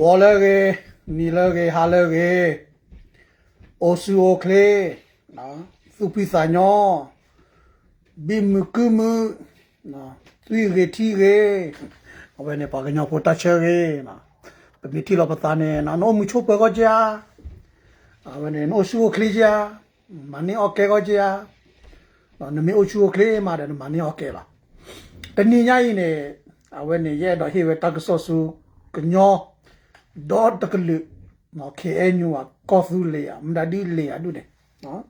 ဝေါ်လကေနီလကေဟာလကေအိုဆူအိုကလေနော်သူပိစာညောဘိမကုမနော်သူရေတီရေအဝဲနေပါကညောပိုတချေရေနော်ပမီတီလပတာနေနော်နိုမချိုပကောကြာအဝဲနေနိုဆူအိုကလေကြာမနီအိုကေကောကြာနော်နမီအိုချူအိုကလေမာတယ်မနီအိုကေလားတနင်္ဂနွေနေ့အဝဲနေရဲ့တော့ဟေဝတကဆောဆူကညော ဒေါ်တကလူနော်ခေအညူကကောဖူလေအမဒါဒီလေအဒုတယ်နော်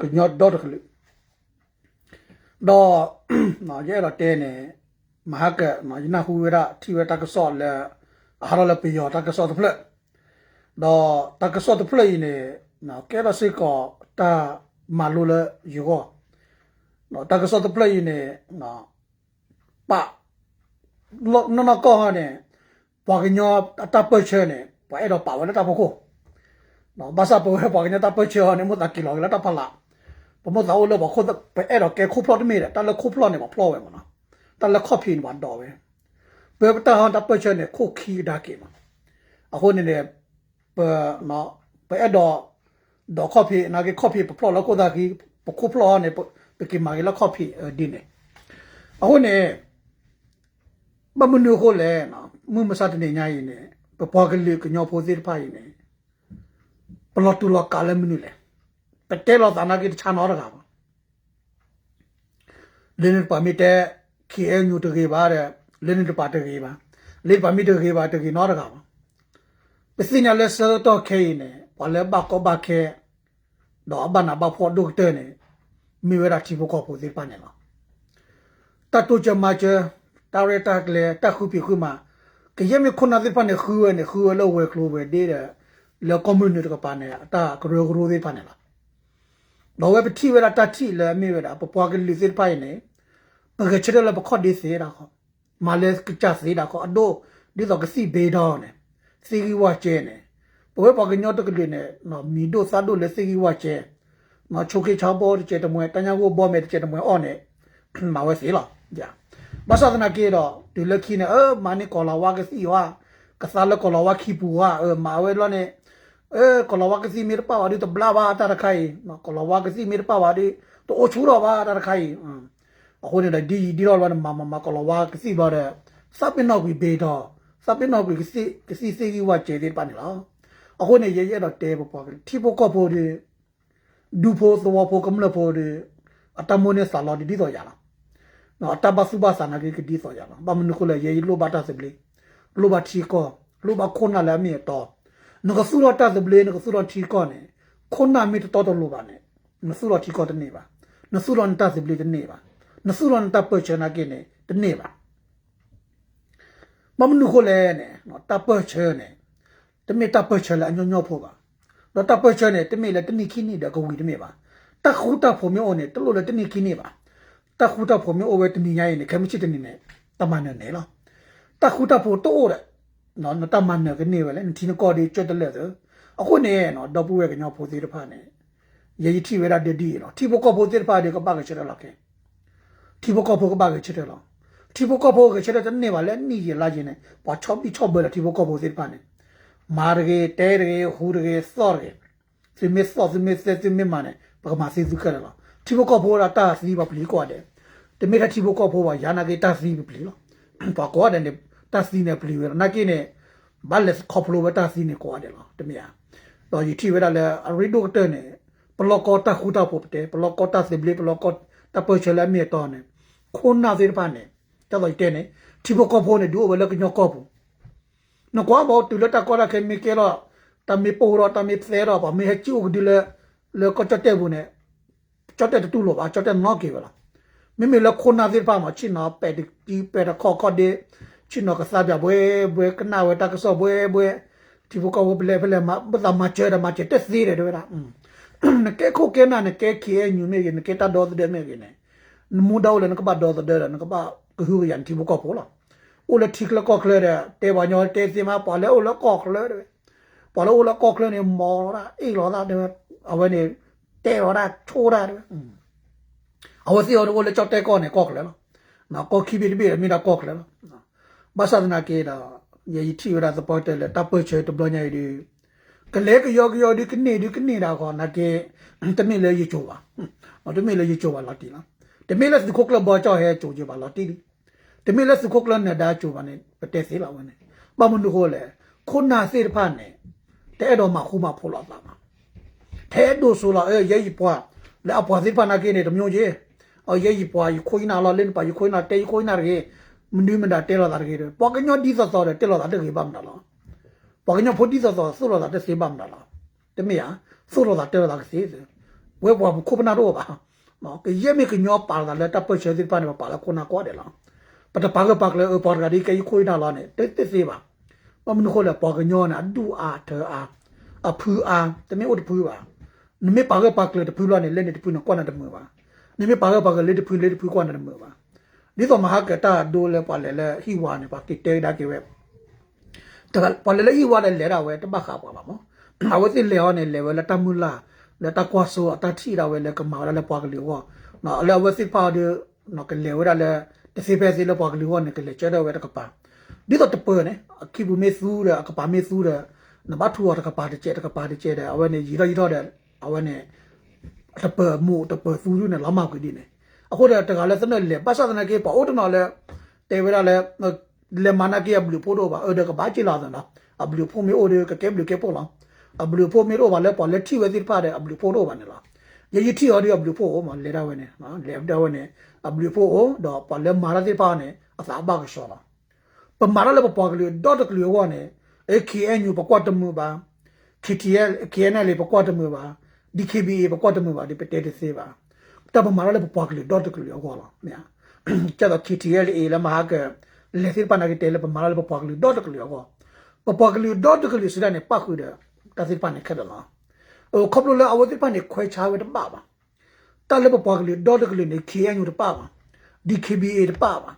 ကညောဒေါ်တကလူတော့နော်ရဲတော့တဲနေမဟာကနော်ယနာဟူဝရတီဝတကဆောလေအားရလပီယောတကဆောတဖလက်တော့တကဆောတဖလက်နေနော်ကဲတော့စိကောတာမလိုလေယောနော်တကဆောတဖလက်နေနော်ပလောနော်နော်ကောဟာနေ ပွာကညောတပချေနေပွာအဲ့တော့ပါဝဲတပခိုနော်ဘာသာပေါ်ပွာကညေတပချေနေမတကီလောလာတပလာပမသောလောဘခိုပဲအဲ့တော့ကဲခိုဖလော့တမေတလခိုဖလော့နေမဖလော့ဝဲမနော်တလခေါဖီနဝန်တော့ပဲဘယ်တဟန်တပချေနေခိုခီဒါကေမအခုနေနေပနော်ပဲအဲ့တော့တော့ခေါ ဖီနာကေခေါဖီပဖလော့လောကိုဒါကီပခိုဖလော့နေပကီမာကေလခေါဖီဒီနေအခုနေဘမနုခိုလဲနော်မှုမစတနေညာရင်ねပပွားကလေးကညောဖိုးသေးဖိုင်နေပလော်တူလော်ကလည်းမနုလဲပတဲလော်သနာကိချာနော်ရကပါလင်းပါမီတဲ့ခီအညူတကေပါတဲ့လင်းတပါတကေပါလင်းပါမီတကေပါတကေနော်ရကပါပစင်းရလဲစတော့ခဲနေဘာလဲဘကောဘခဲတော့ဘာနာဘဖို့ဒုတ်တဲ့နေမိဝရတီဘကောဖိုးသေးပါနေလားတတူချမချတာရတာကလေတခုပြခုမှာ ကရမခုနာသေးပါနေခူဝဲနေခူဝဲလို့ဝဲကလိုပဲဒေးတယ်လေကွန်မြူနတီကပါနေအတာကရောကရောသေးပါနေလားတော့ဝဲပတိဝဲတာတတိလေမိဝဲတာပပွားကလေးစစ်ပိုင်နေပကချရလပခော့ဒီစေတာခေါမာလဲကချစေတာခေါအဒိုဒီတော့ကစီဘေဒေါနေစီဂီဝါချဲနေဘဝပကညောတကလေးနေနော်မီဒိုစာဒိုလဲစီဂီဝါချဲနော်ချိုကေချောဘောချဲတမွဲတညာကိုဘောမဲချဲတမွဲအော်နေမာဝဲစီလားကြာ ဘာသာနာကေတော့ဒီလက်ခိနေအဲမာနီကောလာဝါကစီဝါကစားလကောလာဝါခိပူဝါအဲမာဝဲလောနေအဲကောလာဝါကစီမီရပါဝါဒီတော့ဘလာဘာတာရခိုင်နော်ကောလာဝါကစီမီရပါဝါဒီတော့အချူတော့ဘာတာရခိုင်အခုနေဒီဒီတော့လောမမမကောလာဝါကစီဘာတဲ့စပင်းတော့ပြီးဘေတော့စပင်းတော့ပြီးကစီကစီစီကီဝါချေတဲ့ပါနေလားအခုနေရရတော့တဲပေါ်ပေါ်တီပေါ်ကောပေါ်ဒီဒူဖို့သောဖို့ကမလဖို့ဒီအတမွနေဆာလော်ဒီဒီတော့ရလား နော်တဘစုဘဆာနာကေကဒီဆိုရပါဘာမနုခလေယေလိုဘတာစပလီလိုဘတီကောလိုဘခွန်နာလာမီတော့နကဆူရတာစပလီနကဆူရတီကောနေခွန်နာမီတော့တော့လိုပါနဲ့နဆူရတီကောတနေပါနဆူရန်တာစပလီတနေပါနဆူရန်တာပချနာကေနေတနေပါဘာမနုခလေနေနော်တပချနေတမေတပချလာညညဖို့ပါတော့တပချနေတမေလေတနိခိနေတကဝီတမေပါတခုတဖို့မျိုးနေတလို့လေတနိခိနေပါ တခုတဖို့မျိုးအဝဲတနိညာရင်ခဲမချစ်တနိနဲ့တမန်နဲ့နေလားတခုတဖို့တော့တဲ့နော်တမန်နဲ့ကနေပဲလေဒီနကောဒီကျွတ်တယ်လေအခုနေနော်တော့ပူရဲ့ကညောဖို့သေးတဖာနဲ့ယေယီတီဝဲတာတဒီနော်တီဘကောဖို့သေးတဖာဒီကပါကချရလောက်ခဲတီဘကောဖို့ကပါကချရလောက်တီဘကောဖို့ကချရတဲ့နေပါလေနီရလာခြင်းနဲ့ဘာချော့ပြီးချော့ပဲတီဘကောဖို့သေးတဖာနဲ့မာရကေတဲရကေဟူရကေစောရကေစီမစ်စောစီမစ်စီမစ်မနဲ့ပကမာစီစုကရလား တီဘကောဖို့တာတာစီပါပလီကွာတယ်တမေတာတီဘကောဖို့ပါယာနာကေတာစီပလီလားပါကွာတယ်တာစီနဲ့ပလီဝဲနာကိနဲ့ဘာလက်ခေါပလိုဝတာစီနဲ့ကွာတယ်လားတမယာတော့ယတီဝဲတာလဲအရီဒိုကတနဲ့ပလောကောတာခူတာဖို့တဲ့ပလောကောတာစီဘလီပလောကောတာပချလာမြေတော့နဲ့ခုနာသေးပါနဲ့တော့တဲ့နဲ့တီဘကောဖို့နဲ့ဒူဝဲလကညောကောဖို့နော်ကွာဘောတူလတာကောလာခေမီကေလာတမီပိုရတမီဖဲရပါမေချူဒီလေလေကောချတဲ့ဘူးနဲ့ ချတဲ့တူလို့ပါချတဲ့နော်ကေပါလားမိမိလခုနာသေးပါမချင်နော်ပဲဒီပဲခေါ်ခေါ်တဲ့ချင်နော်ကစားပြဘွဲဘွဲကနာဝဲတကဆောဘွဲဘွဲဒီဘကောဘလဲဘလဲမဘသမချဲရမချဲတက်သေးတယ်တော့อืมနကဲခိုကဲနာနကဲခီယညူမေကနကဲတာဒေါ်တဲ့မေကနေမူဒေါ်လနကပါဒေါ်တဲ့နကပါကဟူရန်ဒီဘကောပိုလားအိုလတိကလကောကလဲတဲ့တေဘာညောတေစီမပါလဲအိုလကောကလဲတဲ့ပါလဲအိုလကောကလဲနေမောလာအေးလောတာတဲ့အဝဲနေ တေရောတာချိုးတာတဲ့อืมအဝစီရောအိုလချော့တဲကောနေကောကလဲနော်နော်ကောခိဘီဘီမီတာကောကလဲနော်ဘာသာနာကေတာ ye ti ora support le ta po che to blo nya di ka le ka yo ka yo di ka ni di ka ni da ko na ke te me le yi chu ba ma te me le yi chu ba la ti la te me le su ko kla bo cho he chu ji ba la ti di te me le su ko kla na da chu ba ne pa te se la wa ne ba mu ko le ko na se de pa ne te do ma khu ma pho la ba ma ထဲဒိုဆိုလာအဲရဲကြီးပွားလက်အပွားစိပါနာကိနေတမျိုးကြီးအော်ရဲကြီးပွားယခွိနာလာလင်းပါယခွိနာတေခွိနာရေမနူးမတာတဲလာတာရေပေါကညောဒီသသောတဲလာတာတေဘာမနာလားပေါကညောဖိုဒီသသောဆိုလာတာတေစေဘာမနာလားတမီယာဆိုလာတာတဲလာကစေဝဲပွားခုပနာတော့ပါနော်ကရဲမေကညောပါလာလက်တပ်ပချေဒီပါနေပါလာခုနာကွာတယ်လားပတပါကပါကလေပေါ်ကဒီကေခွိနာလာနေတေတေစေပါမမနခိုလေပေါကညောနာဒူအာထေအာအဖူအာတမီဥတဖူပါ နမေပါကပါကလေတဖူလာနေလက်နေတဖူနကွာနာတမပါနမေပါကပါကလေတဖူလေတဖူကွာနာတမပါဒီတော့မဟာကတာဒိုလေပါလေလေဟီဝါနေပါကိတေဒါကေဝဲတကပါလေလေဟီဝါလေလေရာဝဲတဘခါပါပါမောအဝတိလေဟောနေလေဝဲလက်တမူလာလက်တကွာဆိုအတတိရာဝဲလေကမာလေပွားကလေးဟောနော်အလေဝစီပါဒီနော်ကလေဝဲလေတစီပဲစီလေပွားကလေးဟောနေကလေကျတော့ဝဲတကပါဒီတော့တပနေခိဘူးမေဆူရအကပါမေဆူရနဘထူရတကပါတကျတကပါတကျတဲ့အဝဲနေရီတော့ရီတော့တဲ့ အဝဲနေတပမှုတပဆူရနေလမောက်ကြီးနေအခုတကလည်းစနေလေပတ်စတဲ့ကေပေါ့အော်တနော်လေတေဝရလေလေမနာကေဘလူပိုတော့ပါအဲ့ဒါကဘာချီလာတယ်နော်အဘလူဖို့မေအိုရကကေဘလူကေပေါ်လားအဘလူဖို့မေတော့ပါလေပေါ်လက်ထီဝဲတိပါတယ်အဘလူဖို့တော့ပါနေလားရရတီအော်ဒီအဘလူဖို့မလေရဝဲနေနော်လေဒဝဲနေအဘလူဖို့တော့ပေါ်လေမာရတိပါနေအသာဘာကရှောလားပမာရလေပေါ်ကလေးဒေါ်တကလေးဝနေ AKNU ပကွတ်တမှုပါ KTL KNL ပကွတ်တမှု ပါ DKBA ပကွတ်တမှုပါဒီပတေတစေပါတပမာရလေပပွားကလေးဒေါ်တကလေးဟောလားမြာကျတော့ KTL အေလမဟာကလေစစ်ပနာကတဲလေပမာရလေပပွားကလေးဒေါ်တကလေးဟောပပွားကလေးဒေါ်တကလေးစရနေပတ်ခုတဲ့တစစ်ပနာခက်တယ်လားဟိုခေါပလိုလေအဝတိပနာခွဲချာဝဲတပါပါတလေပပွားကလေးဒေါ်တကလေးနေ KNU တပါပါ DKBA တပါပါ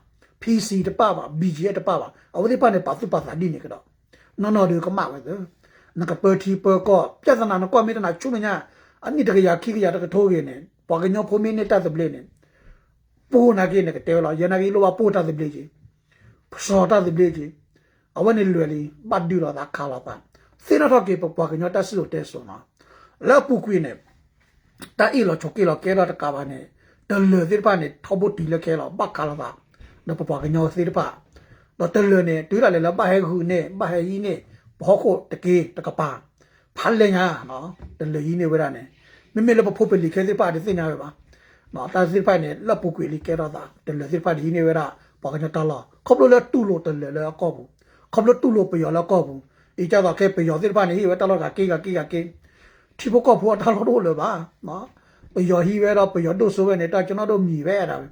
PC တပါပါ BGA တပါပါအဝတိပနာပါစုပါစာဒီနေကတော့နော်နော်ဒီကမဝဲတယ်နကပတီပကောပြဿနာနကောမေတနာချုနညာ အနိတကရခိကရတကထိုးရနေပွာကညောဖိုမင်းနေတာသပလေနေပိုနာကိနေကတဲလာယနာကိလောပိုတာသပလေကြီးစောတာသပလေကြီးအဝနေလွယ်လီပတ်ဒီလာတာခါလာပါစေနာတော့ကေပွာကညောတဆလို့တဲဆိုနာလာပူကွေနေတာအီလောချိုကေလောကဲလာတကပါနေတလေစစ်ပါနေထောဖို့တီလခဲလောပတ်ခါလာပါနပပွာကညောစေတပါတော့တလေနေတူးလာလေလပါဟဲခုနေပါဟဲကြီးနေဘောကိုတကေတကပါဖာလေညာနော်တလေကြီးနေဝရနေ မမေလပဖို့ပလီခဲစစ်ပါတဲ့စင်ညာပဲပါနော်တာစစ်ပါနေလပူကွေလီကဲတော့တာတလေစစ်ပါဒီနေဝရဘောကညတလာခေါပလိုလေတူလို့တလေလေကောဘူးခေါပလိုတူလို့ပယောလကောဘူးอีကြတော့ခဲပယောစစ်ပါနေဟိဝတလောကကေကကေကကေဒီဘကောဖို့တလောတော့လေပါနော်ပယောဟိဝဲတော့ပယောတို့ဆိုပဲနေတာကျွန်တော်တို့မြည်ပဲအဲ့ဒါပဲ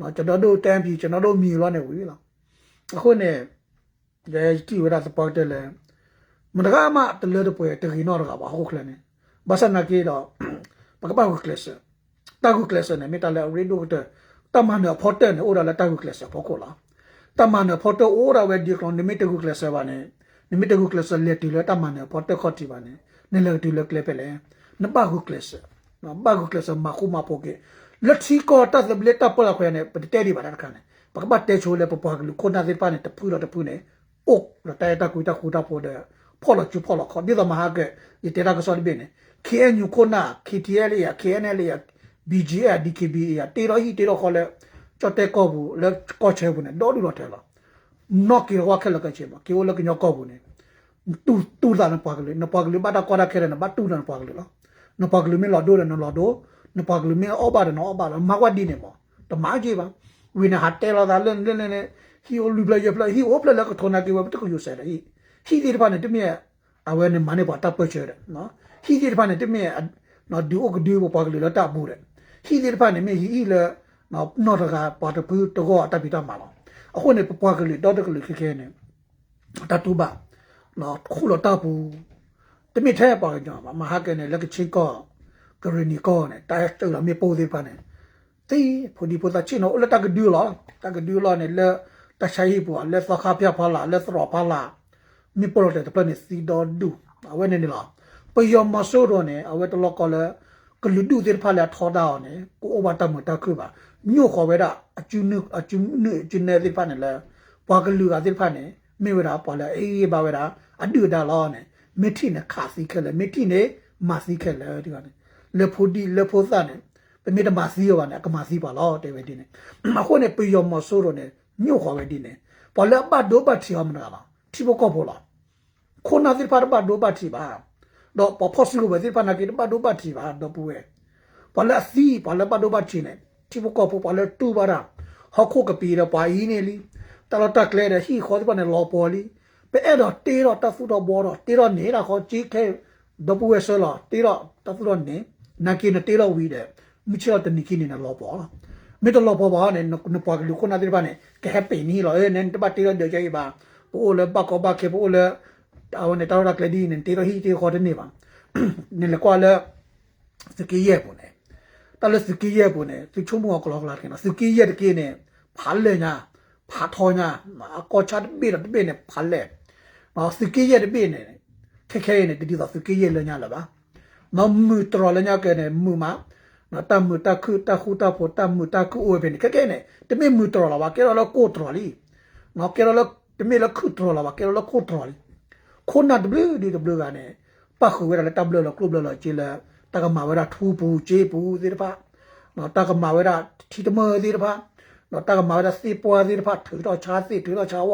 နော်ကျွန်တော်တို့တန်းပြီကျွန်တော်တို့မြည်လို့နေဝီလားအခုနဲ့ရဲတီဝရစပေါ်တယ်လေမတကားမတလေတော့ပွဲတရီနော်ကပါဟုတ်ကလည်းနေဘာစနာကေတော့ပကပဟုတ်ကလစ်တာကုကလစ်နဲ့မီတာလေရီဒိုတဲ့တမန်နော်ဖော်တဲ့နဲ့အိုဒါလေတာကုကလစ်ပေါ့ကောလားတမန်နော်ဖော်တဲ့အိုဒါဝဲဒီကလုံးနိမီတကုကလစ်ပါနဲ့နိမီတကုကလစ်လက်တီလေ တမန်နော်ဖော်တဲ့ခေါတီပါနဲ့နဲလေတီလေကလစ်ပဲလေနပါကုကလစ်နော်ဘာကုကလစ်မခုမပိုကေလက်ချီကောတတ်ဘလက်တပ်ပလာခွဲနဲ့ပတဲဒီပါတာခါနဲ့ပကပတ်တဲချိုလေပပွားကလူကိုနာစစ်ပါနဲ့တပူတော့တပူနဲ့အိုရတဲ့တကူတကူတာပေါ်တဲ့ဖော်လို့ချဖော်လို့ခေါ်ဒီတော့မဟာကဒီတေတာကစော်ဒီဘင်း KNU ကိုနာ KTL ရ KNL ရ BGA DKB ရတေတော့ဟီတေတော့ခေါ်လဲချတ်တဲ့ကောဘူးလဲကောချဲဘူးနဲ့တော့လူတော့ထဲလားနော်ကီဝါခက်လကချေမကီဝလကညောကောဘူးနဲ့တူတူတာနပါကလေးနပါကလေးဘာတာကောတာခဲရနဘာတူနပါကလေးလားနပါကလေးမလာဒိုရနလာဒိုနပါကလေးမအောပါနော်အောပါမကွာဒီနေမောတမကြီးပါဝိနဟာတဲလာဒါလင်းလင်းလင်းဟီအိုလူပလာရပလာဟီအိုပလာကထောနာကေဝတကယူဆဲဟီဟီဒီတပါနဲ့တမရဲ့အဝဲနဲ့မနဲ့ပါတပ်ပချဲတယ်နော် ဟီဒီဖာနေတမေနော်ဒီအိုကဒီဘောပါကလေးတော့တပူတယ်ဟီဒီဖာနေမေဟီလေနော်နော်တကပါတပူတကောတပိတမှာတော့အခုနေပပွားကလေးတော့တကလေးခဲခဲနေတတူပါနော်ခုလိုတပူတမေထဲပါကြောင်မဟာကနေလက်ကချင်းကောကရနီကောနဲ့တိုက်တူလာမေပိုးသေးပါနဲ့တေးဖိုဒီပိုတာချင်းနော်လက်တကဒီလောတကဒီလောနဲ့လက်တချိုင်ပေါ်လက်သခါပြဖလာလက်သရဖလာမေပိုးတဲ့ပလနေစီဒေါ်ဒူအဝဲနေနေလား ยอมมาสู้รอเนี่ยเอาไว้ตลอดก็เลยก็ลุดูเสียพาแล้วทอดาวเนี่ยกูโอบาตามตาคือบ่าญูขอไว้ดะอจุนึกอจุนึกจุนเนสิพาเนี่ยแล้วปากลือกาสิพาเนี่ยไม่เวลาปอแล้วเอ้ยบาเวลาอดือดาลอเนี่ยมิถิเนี่ยขาสิแค่เลยมิถิเนี่ยมาสิแค่เลยดีกว่าเนี่ยเลโพดีเลโพซะเนี่ยเป็นมิตรมาสิว่าเนี่ยก็มาสิบ่าลอเตเวดิเนี่ยมาคนเนี่ยปยอมมาสู้รอเนี่ยญูขอไว้ดิเนี่ยปอแล้วบัดโดบัดที่เอามันล่ะที่บ่ก็บ่ล่ะคนน่ะสิพาบัดโดบัดที่บ่า တော့ပေါ်ဖို့စီလိုပဲဒီပါနာကိဘဒိုဘတ်ချီပါတော့ပူဝဲပေါ်လာစီပေါ်လာဘဒိုဘတ်ချီနဲ့တိဘကောပေါ်လာတူပါရာဟောခုကပီရပါအင်းနေလီတလတက်လေဟီခေါ်ဒီပါနဲ့လောပေါ်လီပဲအဲ့တော့တေးတော့တဖူတော့ဘောတော့တေးတော့နေတာခေါ်ကြီးခဲဒပူဝဲဆလာတေးတော့တဖူတော့နေနာကိနတေးတော့ဝီတယ်မြချတ်တနိကိနေလောပေါ်လားမေတ္တလောပေါ်ပါနဲ့နပွားကလူခုနာဒီပါနဲ့ကဲပိနီလောအဲနန်တပတ်တေးတော့ကြိုင်ပါပိုလေဘကောဘကေပိုလေ အဝနဲ့တော်ရကလေးဒီနေတေးတော့ဟီတေးခေါ်တဲ့နေပါနေလေကွာလေစကီရဲ့ပုံနဲ့တလစကီရဲ့ပုံနဲ့သူချုံမောကလောကလာကနော်စကီရဲ့တကင်းနဲ့ဖားလေညာဖားထောညာအကောချတ်ဘေးတော့ဘေးနဲ့ဖားလေနော်စကီရဲ့တဘေးနဲ့ခက်ခဲနဲ့တတိတော့စကီရဲ့လေညာလာပါနော်မူတော်လေညာကဲနဲ့မူမှာနော်တမူတခုတခုတဖို့တမူတခုအိုးပဲခက်ခဲနဲ့တမေမူတော်လာပါကဲတော့ကိုတော်လီနော်ကဲတော့တမေလခုတော်လာပါကဲတော့ကိုတော်လီ ခုနဒဘလဒီဒဘလကနေပတ်ခွေရတဲ့တဘလလကလဘလချီလာတကမာဝရထူပူချေပူဒီတပါနော်တကမာဝရထီတမေဒီတပါနော်တကမာဝရစီပွားဒီတပါထူတော့ချာစီထူတော့ချာဝ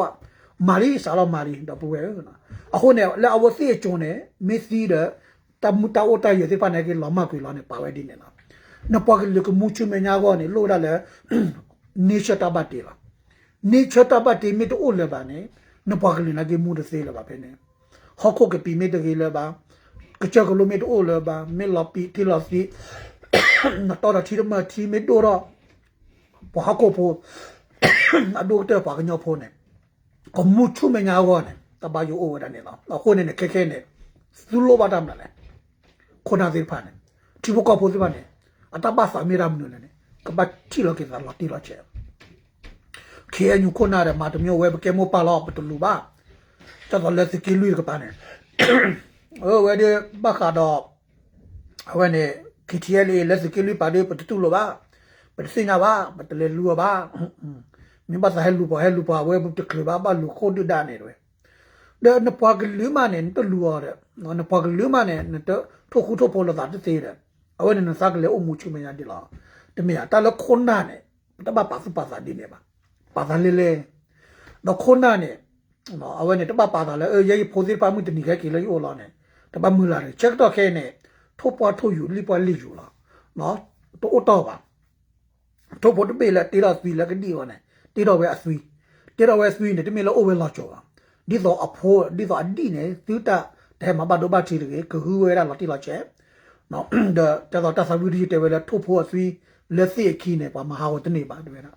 မာရီစာလောမာရီတော့ပူဝဲနော်အခုနဲ့လက်အဝစီကျုံနေမစ်စီတဲ့တမူတာအိုတာရဒီပါနေကလောမကွေလောနေပါဝဲဒီနေနော်နပွားကလကမူချမေညာကောနေလို့ရလေနေချတာဘတ်တီလားနေချတာဘတ်တီမီတိုလေပါနေနပွားကလနာကေမူဒစေလပါဖ ೇನೆ ဟောက်ခုတ်ကပီမီတကေလေပါကချက်ကလိုမီတိုလေပါမေလပီတီလစီနတော်တာတီမတီမီတိုရဘာကိုဖို့အဒိုတဲ့ပါကညောဖို့နေကမူချူမညာကောနေတဘာယိုအိုဝဒနေလားအခုနေခဲခဲနေသူလိုပါတမ်းလားခုနာသေးဖာနေတီဘကဖို့ဒီပါနေအတပတ်စာမီရမ်နုနေကပတ်တီလောကေသာလာတီလောချေခေအညုခုနာရမာတမျိုးဝဲပကေမောပါလောပတလူပါ တော်တော်လက်စကီလူကပါနေဟိုဝဲဒီဘခါတော့ဟိုနေခီတီယလေးလက်စကီလူပါဒီပတတူလောပါပတစင်နာပါပတလေလူပါမြင်ပါသဟဲလူပါဟဲလူပါဝဲဘတကလပါပါလူခိုဒဒါနေတယ်ဒါနပွားကလူမနဲ့တလူရတဲ့နော်နပွားကလူမနဲ့တထိုခုထိုပေါ်လာတဲ့သေးတယ်အဝဲနဲ့စကလေအမှုချုံမရဒီလားတမရတလခွန်နာနဲ့တပပါစပါစာဒီနေပါပါသာလေးလေးတော့ခွန်နာနဲ့ နော်အဝဲနဲ့တပပါသာလဲအေးရေးဖိုးစီပါမှုတနီခဲကေလေးအော်လာနဲ့တပမူလာတယ်ချက်တော့ခဲနဲ့ထိုးပွားထိုးယူလိပွားလိယူလာနော်တော့တော့ပါထိုးဖို့တပေလက်တေးတော့သီလကတိဟောနဲ့တေးတော့ပဲအဆွီတေးတော့ပဲဆွီနဲ့တမေလို့အိုဝဲလာကြောပါဒီတော့အဖိုးဒီတော့အဒီနဲ့သူတာတဲ့မဘတ်တော့ဘတ်ချီလေကဟူဝဲလာတိလာချက်နော်ဒါတော့တသဝီဒီတေဝဲလာထိုးဖို့အဆွီလက်စီခီနဲ့ပါမဟာဝတနေပါတွေ့တာ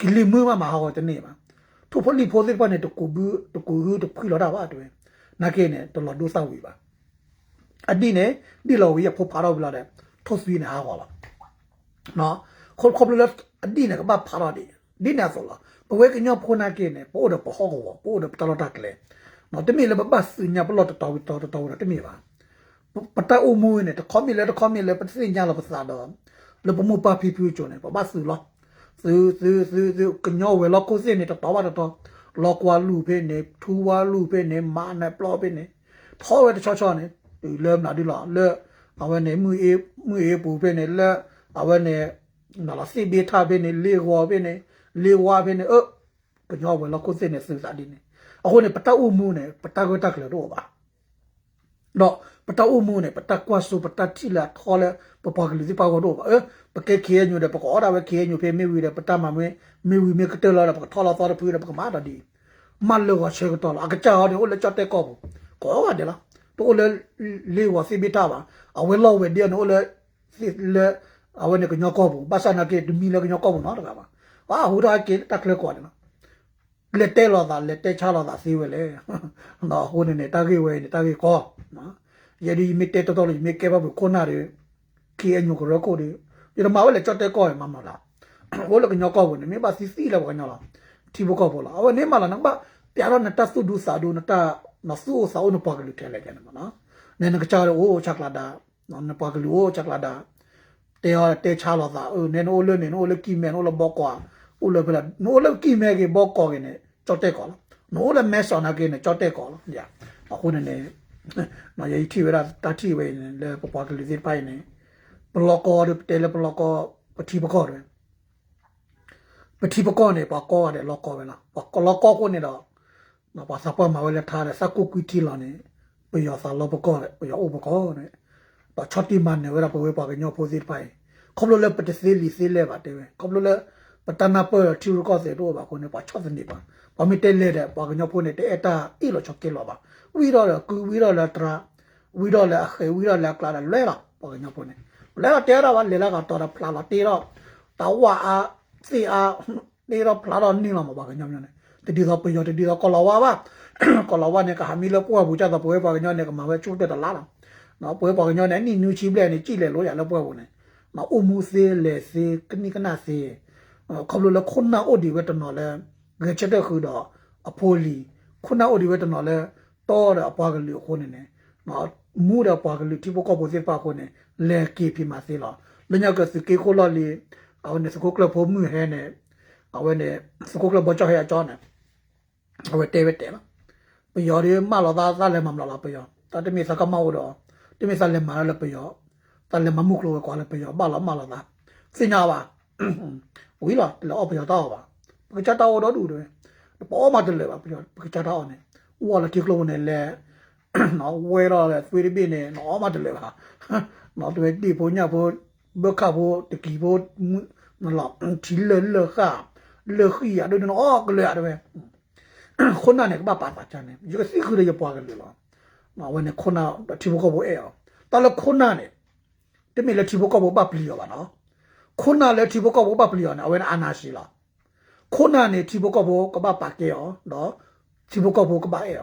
ကလီမွေးမမဟာဝတနေပါ ထိုးဖို့လီဖို့စစ်ပါနဲ့တကူဘူးတကူဟူတခွီလာတာပါတွေ့နာကေနဲ့တော်တော်ဒိုးဆောက်ဝီပါအဒီနဲ့ဒီလောဝီရဖို့ဖာတော့ဘလာတဲ့ထိုးဆွီနေဟာဟောလာနော်ခေါ်ခေါ်လို့အဒီနဲ့ကဘာဖာတော့ဒီဒီနဲ့ဆိုလားဘဝကညောဖိုနာကေနဲ့ပို့တော့ပေါ့ဟောပို့တော့တော်တော်တက်လေနော်တမီလည်းဘတ်စညာဘလော့တော်တော်တော်တော်တမီပါပတအုံမွေးနဲ့တခေါမီလည်းတခေါမီလည်းပစညာလည်းပစာတော့လပမပါဖီဖီချုံနဲ့ပပဆူလော ဆူဆူဆူဆူကညောဝဲလောကိုစင်းနဲ့တော့ပါတော့လောကွာလူဖေးနေထူဝါလူဖေးနေမာနဲ့ပလော့ဖေးနေထောဝဲတချောချောနေလဲမနာဒီလားလဲအဝဲနေမူအေးမူအေးပူဖေးနေလဲအဝဲနေနော်လာစီဘေးထားဖေးနေလေဝါဖေးနေလေဝါဖေးနေအော်ကညောဝဲလောကိုစင်းနေစူစားဒီနေအခုနေပတအုံမူနဲ့ပတကောတက်လေတော့ပါ တော့ပတအုံမူနဲ့ပတကွာဆူပတတိလာခေါ်လဲပပကလေးဒီပါကတော့အဲပကဲခဲညိုတဲ့ပကောဒါပဲခဲညိုဖေမေဝီတဲ့ပတမမဲမေဝီမေကတဲလာပကထောလာတော်ဖူးတဲ့ပကမာတာဒီမလောကချေကတော့အကကြောက်တယ်ဟိုလက်ချက်တဲ့ကောဘူးကောကတယ်လားတို့လေလေဝစီဘီတာပါအဝဲလောဝဲဒီနိုလေလေအဝဲနေကညောကောဘူးဘာသာနာကေဒမီလေကညောကောဘူးနော်တကပါဟာဟိုဒါကေတက်လေကောတယ်နော် လက်တဲလောသာလက်တဲချလောသာစီးဝဲလေနော်ဟိုနေနေတာကေဝဲနေတာကေကောနော်ယဒီမီတဲတော်တော်လေးမေကေဘဘကိုနာရီကေအညိုကရကိုဒီဒီမှာဝဲလေချတ်တဲကောရမမလားဟိုလကညောကောဘူးနေမေပါစီစီလောကညောလားတီဘကောဘောလားအဝဲနေမလားနံပါပြာတော့နတဆုဒုစာဒုနတနဆူစာအုံပကလူထဲလိုက်တယ်နော်နေနကချာရောချက်လာတာနော်နပကလူချက်လာတာတေရတေချာလာတာနေနိုလနေနိုလကီမဲနိုလဘောကွာ ဦးလဘလာနိုလကီမဲကေဘောကောကေနေကြောက်တဲ့ကောနိုးလည်းမဲဆော်နာကင်းနဲ့ကြောက်တဲ့ကောလို့ညာအခုနေနေနော်ရေးတီဝရတာတီဝဲလေပပကလေးဒီပိုင်နေဘလော့ကောတယ်လေဘလော့ကောပတိပကောတယ်ပတိပကောနေပကောရတယ်လော့ကောပဲလားပကောလော့ကောကိုနေတော့နော်ပါစပေါ်မှာဝဲလက်ထားတယ်စကုကွီတီလာနေပယောစာလော့ပကောတယ်ပယောဥပကောနေတော့ချတ်တီမန်နေဝရပဝဲပါကညောပိုစီပိုင်ခေါလို့လည်းပတစီလီစီလဲပါတယ်ခေါလို့လည်း ပတနာပေါ်တီရကောစေတော့ပါကိုနေပါချတ်နေပါဘာမီတဲလေတဲ့ပါကညောဖိုနေတဲ့အတာအီလိုချော့ကဲလောပါဝီတော့ကူဝီတော့လာတရာဝီတော့လာခေဝီတော့လာကလာလဲလာပါကညောဖိုနေလဲတဲရပါလေလာကတော့ဖလာလာတေတော့တော့ဝါစီအားတေတော့ဖလာတော့နင်းလာမှာပါကညောညောနေတတိတော့ပယောတတိတော့ကလာဝါပါကလာဝါနေကဟာမီလပွားဘူးကြတော့ပွဲပါကညောနေကမှာပဲချိုးတက်လာလာနော်ပွဲပါကညောနေနီနူချီပလက်နေကြည့်လေလို့ရလဲပွဲဘူးနေနော်အမှုသေးလေသေးကနိကနာသေး ခေါလို့လခုနာအိုဒီဝတ်တော်လဲငချက်တဲ့ခုတော့အဖိုးလီခုနာအိုဒီဝတ်တော်လဲတော့တဲ့အပွားကလေးခုနေနေနော်မူတဲ့ပွားကလေးတိဘကဘောစေပါခုနေလဲကေပြမသေးလားလညကစကေခိုလာလီအဝနေစကုကလဖို့မှုဟဲနေအဝနေစကုကလဘောချဟဲအကြောင်းနေအဝတဲဝတဲလားပယော်ရီမလာသားသားလည်းမမလာပယောတတမီစကမောတော့တမီစလည်းမလာပယောတလည်းမမှုကလောကွာလည်းပယောမလာမလာသားစင်ညာပါ ဝီလာလောပယောတော့ပါပကချတာတော့တူတယ်ပေါ်မှာတယ်ပါပယောပကချတာအောင်နေဝါလာတိကလုံးနဲ့လဲနော်ဝဲတော့လဲသွေးပြင်းနေနော်မှာတယ်ပါနော်တွေ့ဒီပုံညာဖို့ဘခဖို့တကီဖို့နလာချီလလခလေခီရတော့နော်ကလေရတယ်ခုနနဲ့ကပါပါပါချမ်းနေယူစီခရရပွားကလေးလားနော်ဝဲနေခုနတီဘကဘောအဲတလခုနနဲ့တမီလက်တီဘကဘောပပလီရောပါနော် ခုနလက်တီဘကဘောပပလီရောနော်ဝဲအနာရှိလားခုနနဲ့တီဘကဘောကပါပါကေရောနော်တီဘကဘောကပါအဲ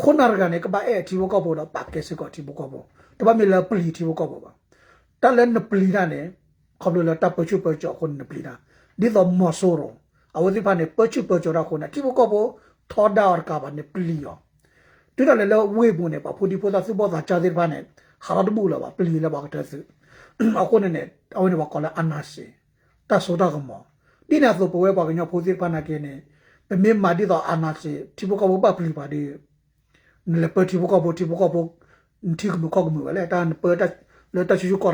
ခုနရကနေကပါအဲတီဘကဘောတော့ပါကေစကတီဘကဘောတပါမီလာပလီတီဘကဘောပါတလည်းနပလီနာနဲ့ခေါပလိုလာတပ်ပချူပချောခုနပလီနာဒီတော့မဆိုရောအဝဒီဖာနေပချူပချောရခုနတီဘကဘောထောဒါရကပါနေပလီရောတူတယ်လေဝေးဘူးနေပါဖူဒီဖိုသာစဘောသာချာတဲ့ဖာနေခါရဒဘူး လာပါပလီလာပါကတဲ့စအခုနေနေအဝနေပါကောလာအနာရှိတဆိုတော့ကမောဒီနာဆိုပွဲပါကညဖိုစီဖာနာကင်းနေပမေမာဒီတော့အနာရှိတီဘကဘောပပလီပါဒီလေပတီဘကဘောတီဘကဘောတီကမကောကမလဲတာပတာလေတချူကော